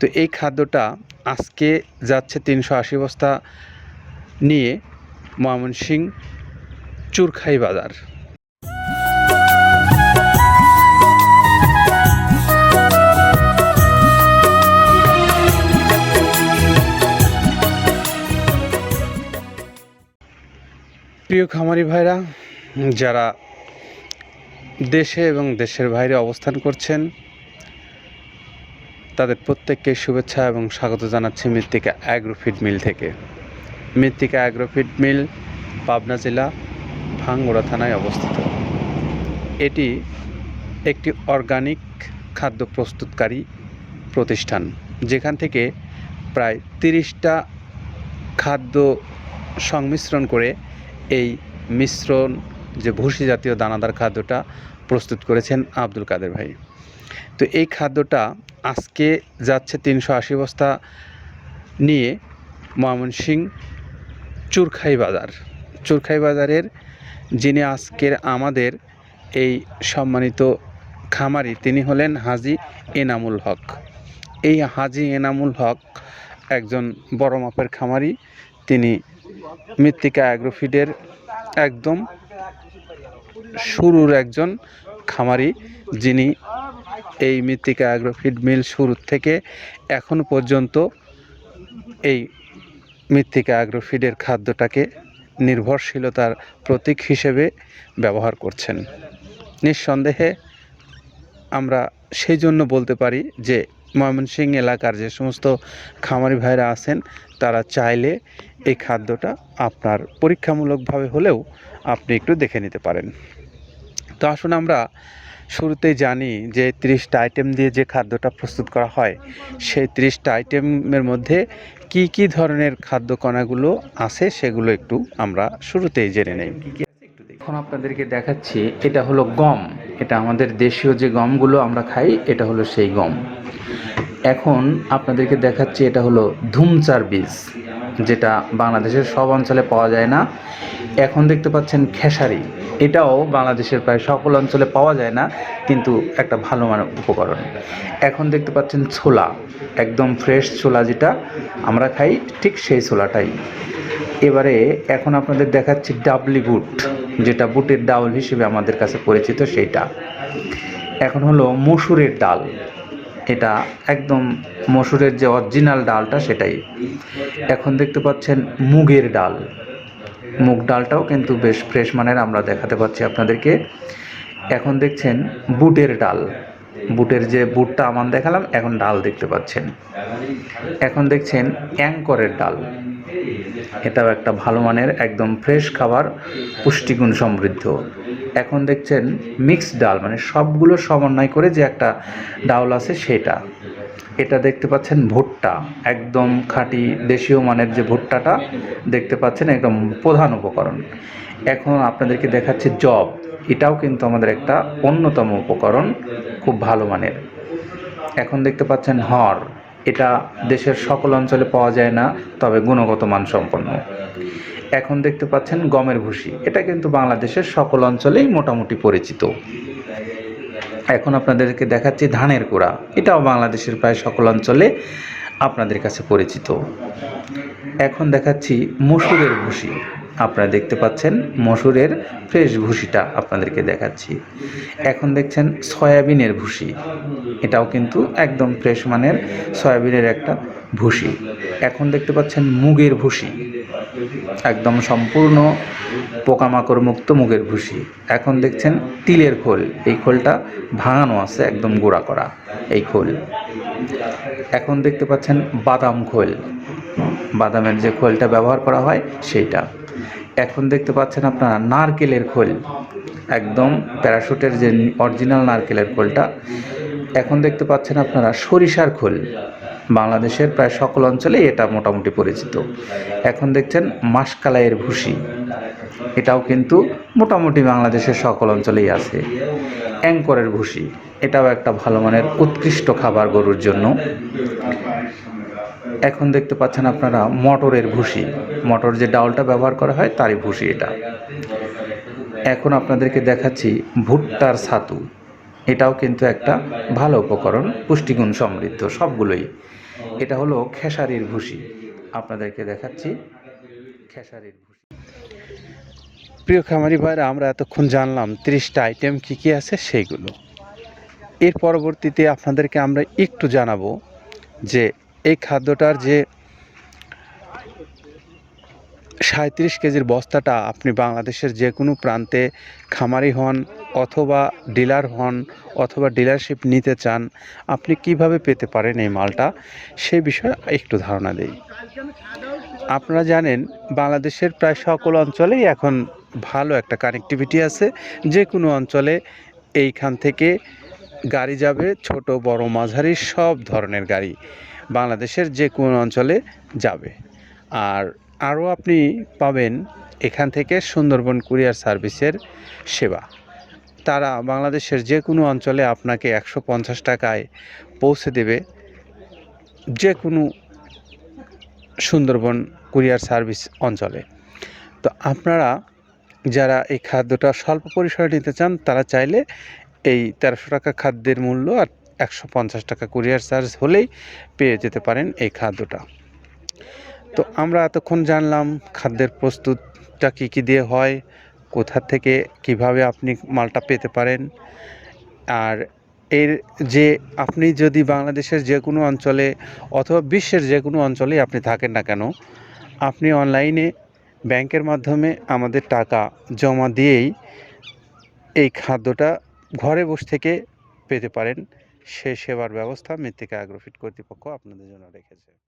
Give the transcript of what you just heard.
তো এই খাদ্যটা আজকে যাচ্ছে তিনশো আশি বস্তা নিয়ে ময়মনসিং চুরখাই বাজার। প্রিয় খামারি ভাইরা, যারা দেশে এবং দেশের বাইরে অবস্থান করছেন তাদের প্রত্যেককে শুভেচ্ছা এবং স্বাগত জানাচ্ছি মৃত্তিকা অ্যাগ্রোফিড মিল থেকে। মৃত্তিকা অ্যাগ্রোফিড মিল, পাবনা জেলা, ভাঙ্গুড়া থানায় অবস্থিত। এটি একটি অর্গানিক খাদ্য প্রস্তুতকারী প্রতিষ্ঠান, যেখান থেকে প্রায় তিরিশটা খাদ্য সংমিশ্রণ করে এই মিশ্রণ, যে ভুসি জাতীয় দানাদার খাদ্যটা প্রস্তুত করেছেন আব্দুল কাদের ভাই। তো এই খাদ্যটা আজকে যাচ্ছে তিনশো আশি বস্তা নিয়ে ময়মনসিং চুরখাই বাজার। চুরখাই বাজারের যিনি আজকের আমাদের এই সম্মানিত খামারি, তিনি হলেন হাজি এনামুল হক। এই হাজি এনামুল হক একজন বড় মাপের খামারি। তিনি মৃত্তিকা অ্যাগ্রোফিডের একদম শুরুর একজন খামারি যিনি এই মৃত্তিকা অ্যাগ্রোফিড মিল শুরু থেকে এখন পর্যন্ত এই মৃত্তিকা অ্যাগ্রোফিডের খাদ্যটাকে নির্ভরশীলতার প্রতীক হিসেবে ব্যবহার করছেন। নিঃসন্দেহে আমরা সেই জন্য বলতে পারি যে ময়মনসিংহ এলাকার যে সমস্ত খামারি ভাইরা আছেন, তারা চাইলে এই খাদ্যটা আপনার পরীক্ষামূলকভাবে হলেও আপনি একটু দেখে নিতে পারেন। তো আসুন আমরা শুরুতেই জানি যে তিরিশটা আইটেম দিয়ে যে খাদ্যটা প্রস্তুত করা হয়, সেই তিরিশটা আইটেমের মধ্যে কি কি ধরনের খাদ্য কণাগুলো আছে সেগুলো একটু আমরা শুরুতেই জেনে নেই। এখন আপনাদেরকে দেখাচ্ছি, এটা হলো গম। এটা আমাদের দেশীয় যে গমগুলো আমরা খাই, এটা হলো সেই গম। এখন আপনাদেরকে দেখাচ্ছি, এটা হলো ধুমচার বীজ, যেটা বাংলাদেশের সব অঞ্চলে পাওয়া যায় না। এখন দেখতে পাচ্ছেন খেসারি। এটাও বাংলাদেশের প্রায় সকল অঞ্চলে পাওয়া যায় না, কিন্তু একটা ভালো মানের উপকরণ। এখন দেখতে পাচ্ছেন ছোলা, একদম ফ্রেশ ছোলা যেটা আমরা খাই ঠিক সেই ছোলাটাই। এবারে এখন আপনাদের দেখাচ্ছি ডাবলি বুট, যেটা বুটের ডাউল হিসেবে আমাদের কাছে পরিচিত সেইটা। এখন হলো মসুরের ডাল, এটা একদম মসুরের যে অরিজিনাল ডালটা সেটাই। এখন দেখতে পাচ্ছেন মুগের ডাল মুগ ডালটাও কিন্তু বেশ ফ্রেশ মানের আমরা দেখাতে পাচ্ছি আপনাদেরকে। এখন দেখছেন বুটের ডাল। বুটের যে বুটটা আমার দেখালাম, এখন ডাল দেখতে পাচ্ছেন। এখন দেখছেন অ্যাঙ্করের ডাল। এটাও একটা ভালো মানের, একদম ফ্রেশ খাবার, পুষ্টিগুণ সমৃদ্ধ। এখন দেখছেন মিক্সড ডাল মানে সবগুলো সমন্বয় করে যে একটা ডাউল আছে সেটা। এটা দেখতে পাচ্ছেন ভুট্টা, একদম খাঁটি দেশীয় মানের যে ভুট্টাটা দেখতে পাচ্ছেন, একদম প্রধান উপকরণ। এখন আপনাদেরকে দেখাচ্ছে জব, এটাও কিন্তু আমাদের একটা অন্যতম উপকরণ, খুব ভালো মানের। এখন দেখতে পাচ্ছেন হর, এটা দেশের সকল অঞ্চলে পাওয়া যায় না, তবে গুণগত মান সম্পন্ন এখন দেখতে পাচ্ছেন গমের ভুসি। এটা কিন্তু বাংলাদেশের সকল অঞ্চলেই মোটামুটি পরিচিত। এখন আপনাদেরকে দেখাচ্ছি ধানের কুড়া। এটাও বাংলাদেশের প্রায় সকল অঞ্চলে আপনাদের কাছে পরিচিত। এখন দেখাচ্ছি মসুরের ভুসি। আপনারা দেখতে পাচ্ছেন মসুরের ফ্রেশ ভুসিটা আপনাদেরকে দেখাচ্ছি। এখন দেখছেন সয়াবিনের ভুসি। এটাও কিন্তু একদম ফ্রেশ মানের সয়াবিনের একটা ভুসি। এখন দেখতে পাচ্ছেন মুগের ভুসি। একদম সম্পূর্ণ পোকামাকড় মুক্ত মুগের ভুসি এখন দেখছেন তিলের খোল। এই খোলটা ভাঙানো আছে, একদম গুঁড়া করা এই খোল। এখন দেখতে পাচ্ছেন বাদাম খোল। বাদামের যে খোলটা ব্যবহার করা হয়, সেইটা। এখন দেখতে পাচ্ছেন আপনারা নারকেলের খোল। একদম প্যারাশুটের যে অরিজিনাল নারকেলের খোলটা। এখন দেখতে পাচ্ছেন আপনারা সরিষার খোল। বাংলাদেশের প্রায় সকল অঞ্চলেই এটা মোটামুটি পরিচিত। এখন দেখছেন মাসকালাইয়ের ভুসি। এটাও কিন্তু মোটামুটি বাংলাদেশের সকল অঞ্চলেই আছে। অ্যাঙ্করের ভুসি, এটাও একটা ভালো মানের উৎকৃষ্ট খাবার গরুর জন্য। এখন দেখতে পাচ্ছেন আপনারা মটরের ভুসি। মটর যে ডাউলটা ব্যবহার করা হয় তারই ভুসি এটা। এখন আপনাদেরকে দেখাচ্ছি ভুট্টার ছাতু। এটাও কিন্তু একটা ভালো উপকরণ, পুষ্টিগুণ সমৃদ্ধ, সবগুলোই। এটা হলো খেসারির ভুসি। আপনাদেরকে দেখাচ্ছি খেসারির ভুসি। প্রিয় খামারি ভাইরা, আমরা এতক্ষণ জানলাম তিরিশটা আইটেম কী কী আছে, সেইগুলো। এর পরবর্তীতে আপনাদেরকে আমরা একটু জানাব যে এই খাদ্যটার যে সাঁত্রিশ কেজির বস্তাটা আপনি বাংলাদেশের যে কোনো প্রান্তে খামারি হন অথবা ডিলার হন অথবা ডিলারশিপ নিতে চান, আপনি কীভাবে পেতে পারেন এই মালটা? সেই বিষয়ে একটু ধারণা দেই। আপনারা জানেন, বাংলাদেশের প্রায় সকল অঞ্চলেই এখন ভালো একটা কানেক্টিভিটি আছে। যে কোনো অঞ্চলে এইখান থেকে গাড়ি যাবে, ছোট, বড়, মাঝারি, সব ধরনের গাড়ি বাংলাদেশের যে কোনো অঞ্চলে যাবে। আর আরও আপনি পাবেন এখান থেকে সুন্দরবন কুরিয়ার সার্ভিসের সেবা। তারা বাংলাদেশের যে কোনো অঞ্চলে আপনাকে একশো পঞ্চাশ টাকায় পৌঁছে দেবে। যে কোনো সুন্দরবন কুরিয়ার সার্ভিস অঞ্চলে। তো আপনারা যারা এই খাদ্যটা স্বল্প পরিসরে নিতে চান, তারা চাইলে এই তেরোশো টাকা খাদ্যের মূল্য আর একশো পঞ্চাশ টাকা কুরিয়ার চার্জ হলেই পেয়ে যেতে পারেন এই খাদ্যটা। তো আমরা এতক্ষণ জানলাম খাদ্যের প্রস্তুতটা কী কী দিয়ে হয়, কোথা থেকে কীভাবে আপনি মালটা পেতে পারেন, আর এর যে আপনি যদি বাংলাদেশের যে কোনো অঞ্চলে অথবা বিশ্বের যে কোনো অঞ্চলে আপনি থাকেন না কেন, আপনি অনলাইনে ব্যাংকের মাধ্যমে আমাদের টাকা জমা দিয়েই এই খাদ্যটা ঘরে বসে থেকে পেতে পারেন। সে সেবার ব্যবস্থা মৃত্তিকা অ্যাগ্রোফিট কর্তৃপক্ষ আপনাদের জন্য রেখেছে।